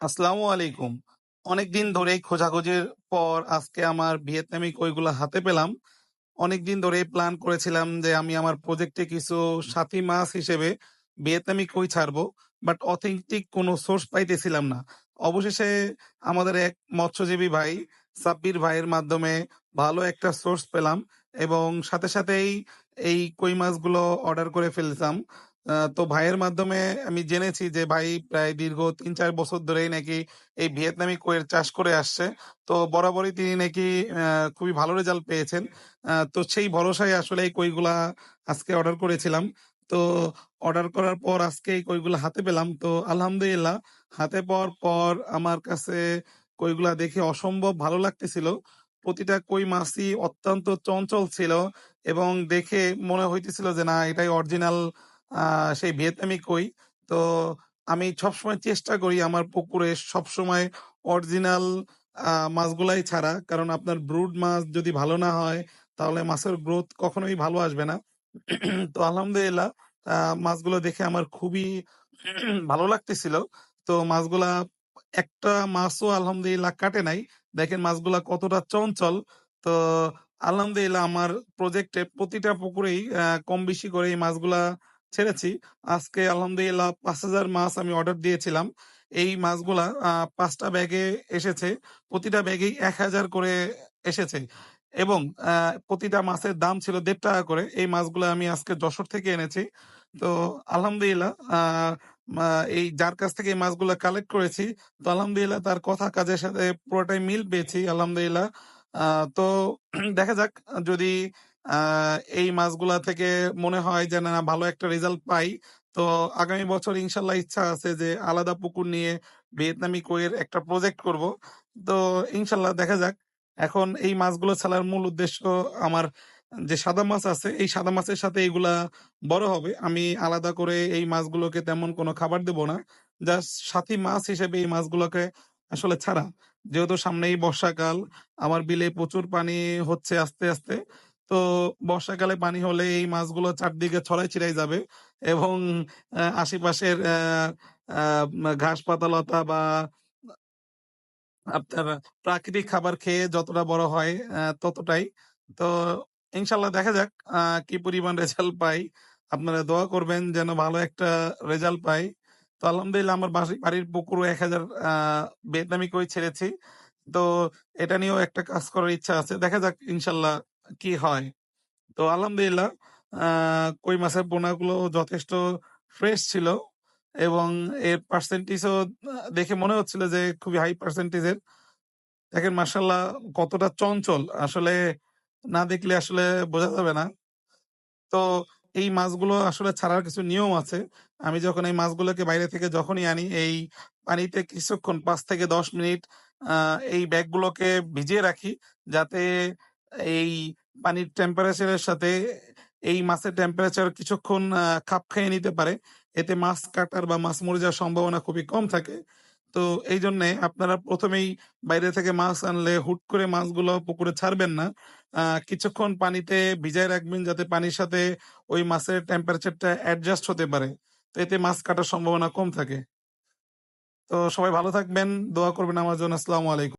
আসসালামু আলাইকুম। অনেকদিন ধরেই খোঁজাখুঁজির পর আজকে আমার ভিয়েতনামি কইগুলা হাতে পেলাম। অনেকদিন ধরেই প্ল্যান করেছিলাম যে আমি আমার প্রজেক্টে কিছু সাথী মাছ হিসেবে ভিয়েতনামি কই ছাড়বো। বাট অথেন্টিক কোনো সোর্স পাইতেছিলাম না। অবশেষে আমাদের এক মৎস্যজীবী ভাই, সাব্বির ভাইয়ের মাধ্যমে ভালো একটা সোর্স পেলাম এবং সাথে সাথেই এই কই মাছগুলো অর্ডার করে ফেললাম। তো ভাইয়ের মাধ্যমে আমি জেনেছি যে ভাই প্রায় দীর্ঘ ৩-৪ বছর ধরেই নাকি এই ভিয়েতনামি কইয়ের চাষ করে আসছে। তো বরাবরই তিনি নাকি খুবই ভালো রেজাল্ট পেয়েছেন। তো সেই ভরসায় আসলে এই কইগুলা আজকে অর্ডার করেছিলাম। তো অর্ডার করার পর আজকে এই কইগুলা হাতে পেলাম। তো আলহামদুলিল্লাহ, হাতে পাওয়ার পর আমার কাছে কইগুলা দেখে অসম্ভব ভালো লাগতেছিল। প্রতিটা কই মাছই অত্যন্ত চঞ্চল ছিল এবং দেখে মনে হইতেছিল যে না, এটাই অরিজিনাল সেই ভিয়েতনামি কই। তো আমি সবসময় চেষ্টা করি আমার পুকুরে সবসময় অরিজিনাল মাছগুলাই ছাড়া। কারণ আপনার ব্রুড মাছ যদি ভালো না হয়, তাহলে মাছের গ্রোথ কখনোই ভালো আসবে না। তো আলহামদুলিল্লাহ মাছগুলো দেখে আমার খুবই ভালো লাগতেছিল। তো মাছগুলা, একটা মাছও আলহামদুলিল্লাহ কাটে নাই। দেখেন মাছগুলা কতটা চঞ্চল। তো আলহামদুলিল্লাহ আমার প্রজেক্টে প্রতিটা পুকুরেই কম বেশি করে এই মাছগুলা ছেড়েছি। আজকে আলহামদুলিল্লাহ ৫,০০০ মাছ আমি অর্ডার দিয়েছিলাম। এই মাছগুলা আ ৫ টা ব্যাগে এসেছে। প্রতিটা ব্যাগেই ১,০০০ করে এসেছে এবং প্রতিটা মাছের দাম ছিল ৳১.৫ করে। এই মাছগুলা আমি আজকে যশোর থেকে এনেছি। তো আলহামদুলিল্লাহ এই যার কাছ থেকে এই মাছগুলা কালেক্ট করেছি, তো আলহামদুলিল্লাহ তার কথা কাজের সাথে পুরোটাই মিল পেয়েছি আলহামদুলিল্লাহ। তো দেখা যাক যদি এই মাছগুলা থেকে মনে হয় যে না ভালো একটা রেজাল্ট পাই, তো আগামী বছর ইনশাল্লাহ ইচ্ছা আছে যে আলাদা পুকুর নিয়ে ভিয়েতনামি কইয়ের একটা প্রজেক্ট করব। তো ইনশাল্লাহ দেখা যাক। এখন এই মাছগুলো ছাড়ার মূল উদ্দেশ্য আমার যে সাদা মাছ আছে, এই সাদা মাছের সাথে এগুলা বড় হবে। আমি আলাদা করে এই মাছগুলোকে তেমন কোনো খাবার দেব না। জাস্ট সাথী মাছ হিসেবে এই মাছগুলোকে আসলে ছাড়া। যেহেতু সামনেই বর্ষাকাল, আমার বিলে প্রচুর পানি হচ্ছে আস্তে, আস্তে। তো বর্ষাকালে পানি হলে এই মাছগুলো চারদিকে ছড়াই ছিড়াই যাবে এবং আশেপাশের ঘাস পাতা-লতা বা আপনার প্রাকৃতিক খাবার খেয়ে যতটা বড় হয় ততটাই। তো ইনশাল্লাহ দেখা যাক কি পরিমাণ রেজাল্ট পাই। আপনারা দোয়া করবেন যেন ভালো একটা রেজাল্ট পাই। তো আলহামদুলিল্লাহ আমার বাড়ির পুকুরও ১,০০০ আ ভিয়েতনামি করে ছেড়েছি। তো এটা নিয়েও একটা কাজ করার ইচ্ছা আছে। দেখা যাক ইনশাআল্লাহ কি হয়। তো আলহামদুলিল্লাহ কই মাছের পোনাগুলো যথেষ্ট ফ্রেশ ছিল এবং এর পার্সেন্টেজও দেখে মনে হচ্ছিল যে খুবই হাই পার্সেন্টেজের দেখেন মাশাআল্লাহ কতটা চঞ্চল। আসলে না দেখলে আসলে বোঝা যাবে না। তো এই মাছগুলো আসলে ছাড়ার কিছু নিয়ম আছে। আমি যখন এই মাছগুলোকে বাইরে থেকে যখনই আনি, এই পানিতে কিছুক্ষণ পাঁচ থেকে ১০ মিনিট এই ব্যাগগুলোকে ভিজিয়ে রাখি। যাতে এই পানির টেম্পারেচার এর সাথে এই মাছের টেম্পারেচার কিছুক্ষণ খাপ খাইয়ে নিতে পারে। এতে মাছ কাটার বা মাছ মরে যাওয়ার সম্ভাবনা খুবই কম থাকে। তো এইজন্যে আপনারা প্রথমেই বাইরে থেকে মাছ আনলে হুট করে মাছগুলো পুকুরে ছাড়বেন না। কিছুক্ষণ পানিতে ভিজায় রাখবেন যাতে পানির সাথে ওই মাছের টেম্পারেচারটা অ্যাডজাস্ট হতে পারে। তো এতে মাছ কাটার সম্ভাবনা কম থাকে। তো সবাই ভালো থাকবেন। দোয়া করবেন আমার জন্য। আসসালামু আলাইকুম।